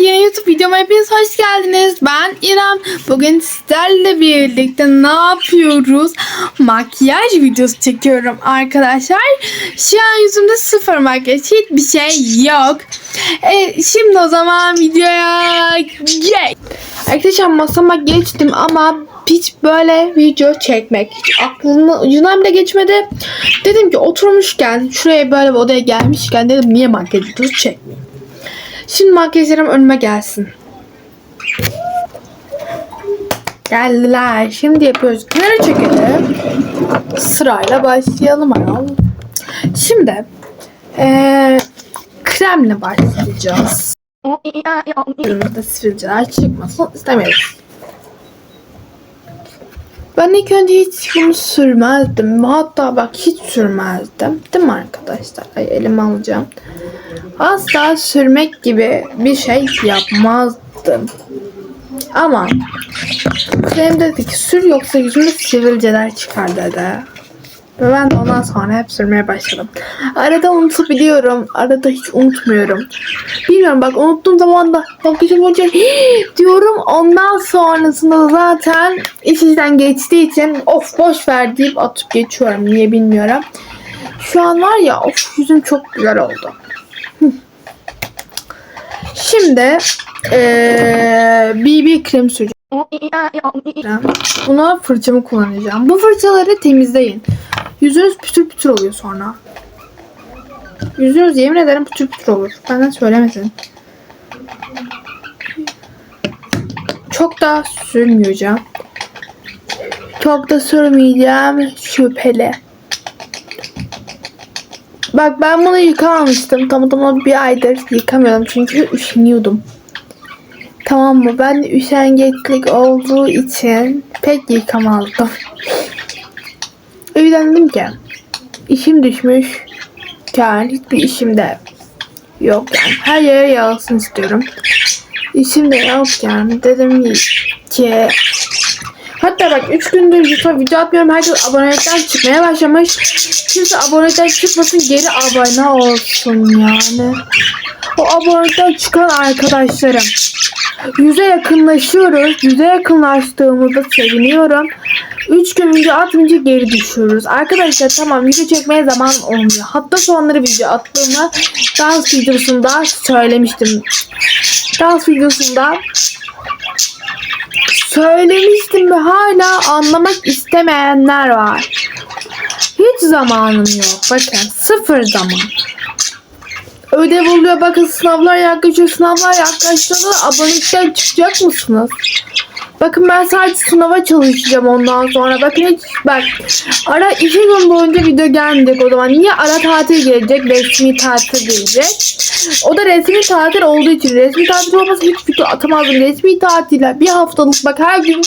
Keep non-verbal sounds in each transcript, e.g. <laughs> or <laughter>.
yeni YouTube videoma hepiniz hoş geldiniz. Ben İrem. Bugün sizlerle birlikte ne yapıyoruz? Makyaj videosu çekiyorum arkadaşlar. Şu an yüzümde sıfır makyaj. Hiçbir şey yok. E, şimdi o zaman videoya geç. Arkadaşlar masama geçtim ama hiç böyle video çekmek hiç aklımın ucundan bile geçmedi. Dedim ki oturmuşken şuraya böyle bir odaya gelmişken dedim niye makyaj videosu çekmeyeyim. Şimdi makyajlarım önüme gelsin. Geldiler. Şimdi yapıyoruz. Kenara çekelim. Sırayla başlayalım ayol. Şimdi eee kremle başlayacağız. <laughs> Sivilceler çıkmasın istemiyoruz. Ben ilk önce hiç bunu sürmezdim. Hatta bak hiç sürmezdim. Değil mi arkadaşlar? Ay elime alacağım. Asla sürmek gibi bir şey yapmazdım. Ama krem dedi ki sür yoksa yüzümde sivilceler çıkar dedi. Ve ben de ondan sonra hep sürmeye başladım. Arada unutabiliyorum. Arada hiç unutmuyorum. Bilmiyorum bak unuttuğum zaman da bakışım boyunca <gasps> diyorum. Ondan sonrasında zaten iş işten geçtiği için of boş ver deyip atıp geçiyorum. Niye bilmiyorum. Şu an var ya of yüzüm çok güzel oldu. Şimdi eee BB krem süreceğim. Buna fırçamı kullanacağım. Bu fırçaları temizleyin. Yüzünüz pütür pütür oluyor sonra. Yüzünüz yemin ederim pütür pütür olur. Benden söylemesin. Çok da sürmeyeceğim. Çok da sürmeyeceğim. Şüpheli. Bak ben bunu yıkamamıştım. Tam tamam bir aydır yıkamıyordum çünkü üşeniyordum. Tamam mı? Ben üşengeçlik olduğu için pek yıkamazdım. Yüzden dedim ki işim düşmüş. Yani hiçbir işim de yok yani. Her yere yağsın istiyorum. İşim de yok. Dedim ki Hatta bak 3 gündür YouTube'a video atmıyorum. Herkes abonelikten çıkmaya başlamış. Kimse abonelikten çıkmasın geri abone olsun yani. O abonelikten çıkan arkadaşlarım. Yüze yakınlaşıyoruz. Yüze yakınlaştığımızda seviniyorum. 3 gün video atmayınca geri düşüyoruz. Arkadaşlar tamam video çekmeye zaman olmuyor. Hatta sonları video attığımı dans videosunda söylemiştim. Dans videosunda söylemiştim ve hala anlamak istemeyenler var. Hiç zamanım yok. Bakın sıfır zaman. Ödev oluyor bakın sınavlar yaklaşıyor. Sınavlar yaklaştığında abonelikten çıkacak mısınız? Bakın ben sadece sınava çalışacağım ondan sonra. Bakın hiç bak. Ara iki gün boyunca video gelmeyecek o zaman. Niye ara tatil gelecek? Resmi tatil gelecek. O da resmi tatil olduğu için. Resmi tatil olmasa hiç video atamazdım. Resmi tatiller bir haftalık bak her gün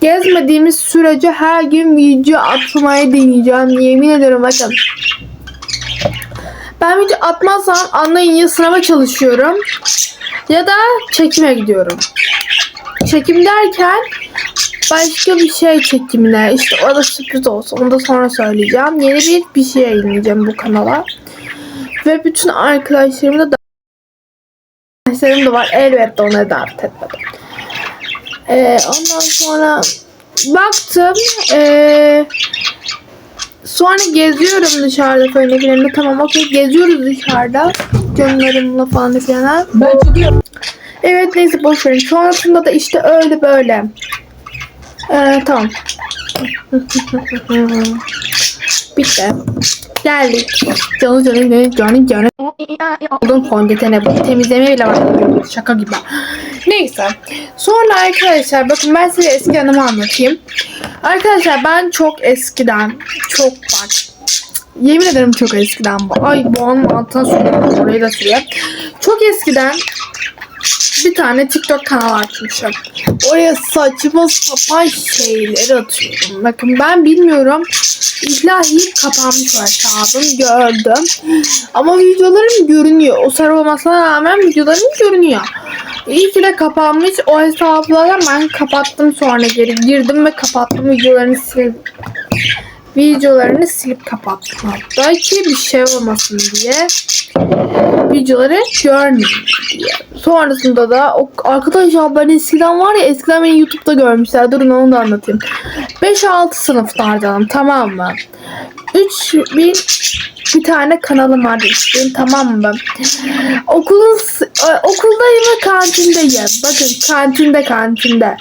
gezmediğimiz sürece her gün video atmaya deneyeceğim. Yemin ederim bakın. Ben video atmazsam anlayın ya sınava çalışıyorum ya da çekime gidiyorum. Çekim derken başka bir şey çekimine işte o da sürpriz olsun onu da sonra söyleyeceğim. Yeni bir bir şey yayınlayacağım bu kanala. Ve bütün arkadaşlarımı da arkadaşlarım da var. Elbette ona davet etmedim. Ee, ondan sonra baktım ee, sonra geziyorum dışarıda filan. Tamam okey geziyoruz dışarıda. Canlarımla falan filan. Ben çıkıyorum. Evet neyse boş verin. Sonrasında da işte öyle böyle. Ee, tamam. <laughs> Bitti. Geldik. Canı canı canı canı canı. Buldum fondötene bu. Temizlemeye bile var. Şaka gibi. <gasps> Neyse. Sonra arkadaşlar bakın ben size eski anımı anlatayım. Arkadaşlar ben çok eskiden çok bak Yemin ederim çok eskiden bu. Ay bu anın altına sürüyorum. Orayı da sürüyorum. Çok eskiden bir tane TikTok kanalı açmışım. Oraya saçma sapan şeyler atıyorum. Bakın ben bilmiyorum. İlahi kapanmış hesabım gördüm. Ama videolarım görünüyor. O sarı olmasına rağmen videolarım görünüyor. İyi ki de kapanmış. O hesapları ben kapattım sonra geri girdim ve kapattım videolarını sildim videolarını silip kapattım hatta ki bir şey olmasın diye. videoları görmeyin diye. Sonrasında da o, arkadaşlar ben eskiden var ya eskiden beni YouTube'da görmüşler. Durun onu da anlatayım. 5-6 sınıflardanım tamam mı? 3000 bir tane kanalım vardı işte tamam mı? Okulun e, okuldayım ve kantindeyim. Bakın kantinde kantinde.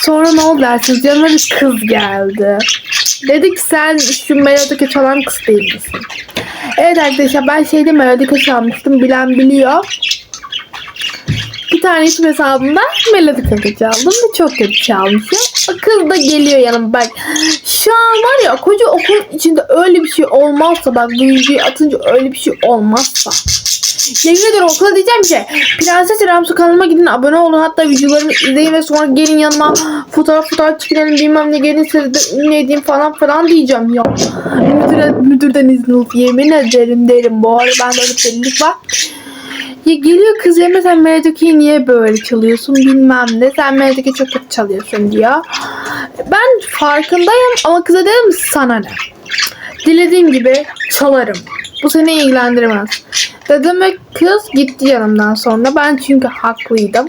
Sonra ne oldu dersiniz? Yanıma bir kız geldi. Dedi ki sen şu melodika çalan kız değil misin? Evet arkadaşlar ben şeyde melodika çalmıştım. Bilen biliyor. Bir tane isim hesabımda melodika çaldım ve çok kötü çalmışım. O kız da geliyor yanıma bak. Şu an var ya koca okulun içinde öyle bir şey olmazsa bak bu videoyu atınca öyle bir şey olmazsa. Yemin ediyorum okula diyeceğim ki Prenses Ramsu kanalıma gidin abone olun hatta videolarımı izleyin ve sonra gelin yanıma fotoğraf fotoğraf çekinelim bilmem ne gelin sizi de ünlü edeyim falan falan diyeceğim ya. Müdüre, müdürden izin alıp yemin ederim derim bu arada bende öyle bir var. Ya geliyor kız ya sen Melodika'yı niye böyle çalıyorsun bilmem ne. Sen Melodika'yı çok kötü çalıyorsun diyor. Ben farkındayım ama kıza dedim sana ne. Dilediğim gibi çalarım. Bu seni ilgilendirmez. Dedim ve kız gitti yanımdan sonra. Ben çünkü haklıydım.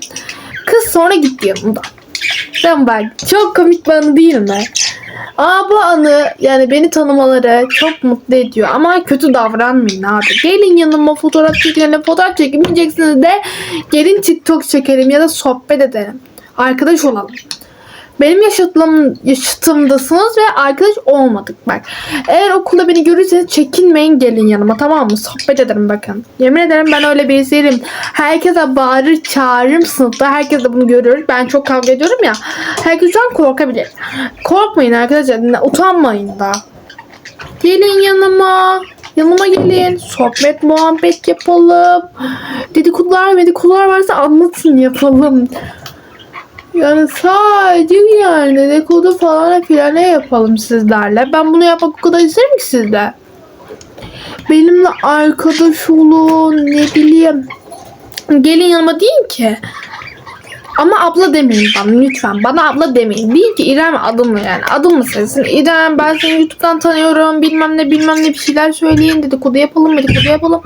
Kız sonra gitti yanımdan. Sen bak çok komik bir anı değil mi? Aa bu anı yani beni tanımaları çok mutlu ediyor ama kötü davranmayın abi. Gelin yanıma fotoğraf çekelim. Fotoğraf çekemeyeceksiniz de gelin TikTok çekelim ya da sohbet edelim. Arkadaş olalım. Benim yaşıtlım, yaşıtımdasınız ve arkadaş olmadık bak. Eğer okulda beni görürseniz çekinmeyin gelin yanıma tamam mı? Sohbet ederim bakın. Yemin ederim ben öyle birisi değilim. Herkese bağırır çağırırım sınıfta. Herkes de bunu görür. Ben çok kavga ediyorum ya. Herkes şu an korkabilir. Korkmayın arkadaşlar. Utanmayın da. Gelin yanıma. Yanıma gelin. Sohbet muhabbet yapalım. Dedikodular dedikodular varsa anlatın yapalım. Yani sadece yani dedikodu falan filan yapalım sizlerle. Ben bunu yapmak o kadar isterim ki sizde. Benimle arkadaş olun ne bileyim. Gelin yanıma deyin ki. Ama abla demeyin bana lütfen. Bana abla demeyin. Deyin ki İrem adımla yani. Adımla sensin. İrem ben seni YouTube'dan tanıyorum. Bilmem ne bilmem ne bir şeyler söyleyin. Dedikodu yapalım dedikodu yapalım.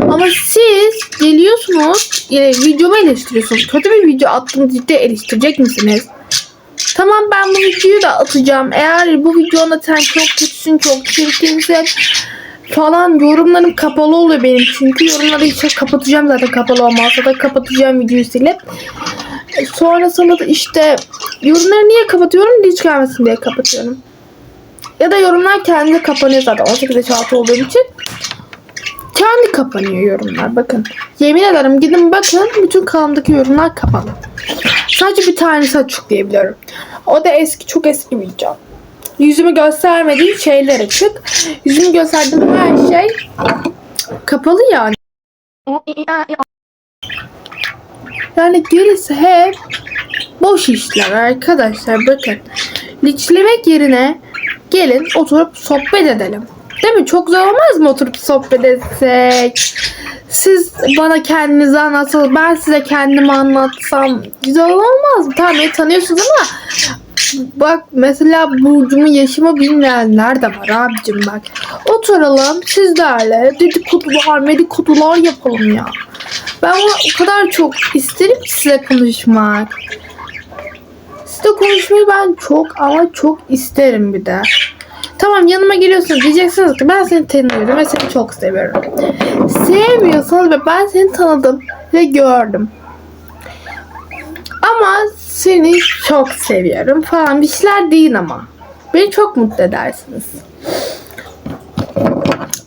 Ama siz geliyorsunuz e, videomu eleştiriyorsunuz. Kötü bir video attım ciddi eleştirecek misiniz? Tamam ben bu videoyu da atacağım. Eğer bu videonda sen çok kötüsün, çok çirkinsin falan yorumlarım kapalı oluyor benim çünkü yorumları hiç kapatacağım zaten kapalı olmazsa da kapatacağım videoyu silip Sonrasında da işte yorumları niye kapatıyorum? Hiç gelmesin diye kapatıyorum. Ya da yorumlar kendi kapanıyor zaten. 18 yaş altı olduğum için. Kendi kapanıyor yorumlar bakın. Yemin ederim gidin bakın bütün kanalımdaki yorumlar kapalı. Sadece bir tanesi açık diyebiliyorum o da eski çok eski bir video. Yüzümü göstermediğim şeyler açık. Yüzümü gösterdiğim her şey kapalı yani. Yani gerisi hep boş işler arkadaşlar bakın. Liçlemek yerine gelin oturup sohbet edelim. Değil mi? Çok zor olmaz mı oturup sohbet etsek? Siz bana kendinizi anlatsanız ben size kendimi anlatsam güzel olmaz mı? Tamam tanıyorsunuz ama Bak mesela burcumu yaşımı bilmeyenler de var abicim bak. Oturalım sizlerle dedikodular medikodular yapalım ya. Ben bunu o kadar çok isterim ki size konuşmak. Size konuşmayı ben çok ama çok isterim bir de. Tamam yanıma geliyorsunuz diyeceksiniz ki ben seni tanıyorum ve seni çok seviyorum. Sevmiyorsanız ve ben seni tanıdım ve gördüm. Ama seni çok seviyorum falan bir şeyler deyin ama. Beni çok mutlu edersiniz.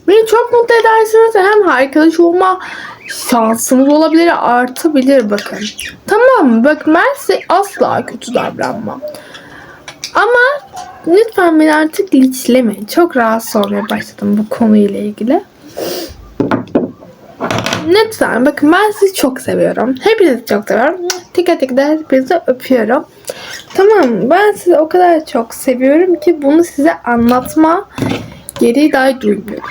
Beni çok mutlu edersiniz hem arkadaş olma şansınız olabilir artabilir bakın. Tamam mı? Bak ben size asla kötü davranmam. Ama lütfen beni artık linçlemeyin. Çok rahatsız olmaya başladım bu konuyla ilgili. Lütfen bakın ben sizi çok seviyorum. Hepinizi çok seviyorum. Tek tek de hepinizi öpüyorum. Tamam ben sizi o kadar çok seviyorum ki bunu size anlatma gereği dahi duymuyorum.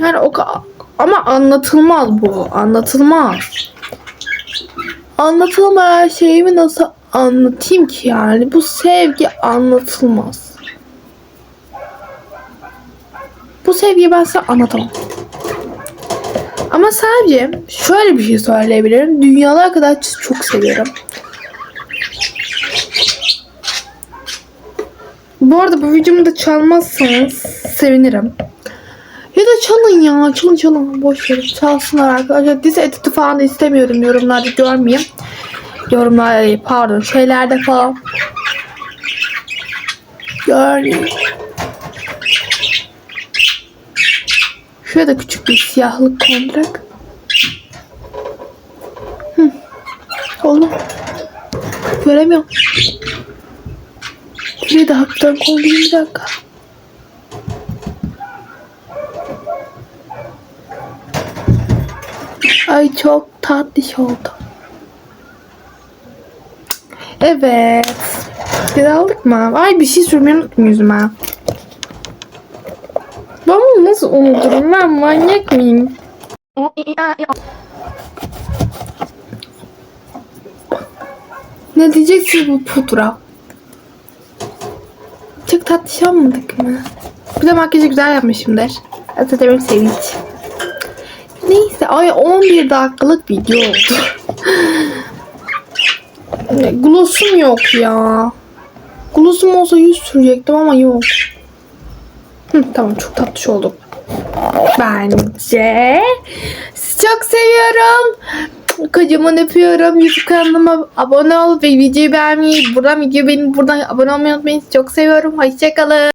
Yani o ama anlatılmaz bu. Anlatılmaz. Anlatılmayan şeyimi nasıl anlatayım ki yani? Bu sevgi anlatılmaz. Bu sevgiyi ben size anlatamam. Ama sadece şöyle bir şey söyleyebilirim. Dünyalar kadar çok seviyorum. Bu arada bu videomu da çalmazsanız sevinirim. Ya da çalın ya. Çalın çalın. Boş verin. Çalsınlar arkadaşlar. Dizi editi falan da istemiyorum. Yorumlarda görmeyeyim. Yorumlarda değil, pardon. Şeylerde falan. Görmeyeyim. Şuraya da küçük bir siyahlık konacak. Hı. Oğlum. Göremiyorum. Şuraya da hafiften koyayım bir dakika. Ay çok tatlış oldu. Evet. Bir aldık mı? Ay bir şey sürmeyi unuttum yüzüme. Ben bunu nasıl unuturum? Ben manyak mıyım? Ne diyeceksiniz bu pudra? Çok tatlış olmadık mı? Bir de makyajı güzel yapmışımdır. Demek sevinç. Neyse ay 11 dakikalık video oldu. Gloss'um yok ya. Gloss'um olsa yüz sürecektim ama yok. Hı, tamam çok tatlış oldum. Bence. Sizi çok seviyorum. Kocaman öpüyorum. YouTube kanalıma abone ol ve videoyu beğenmeyi, buradan videoyu beğenip buradan abone olmayı unutmayın. Çok seviyorum. Hoşçakalın.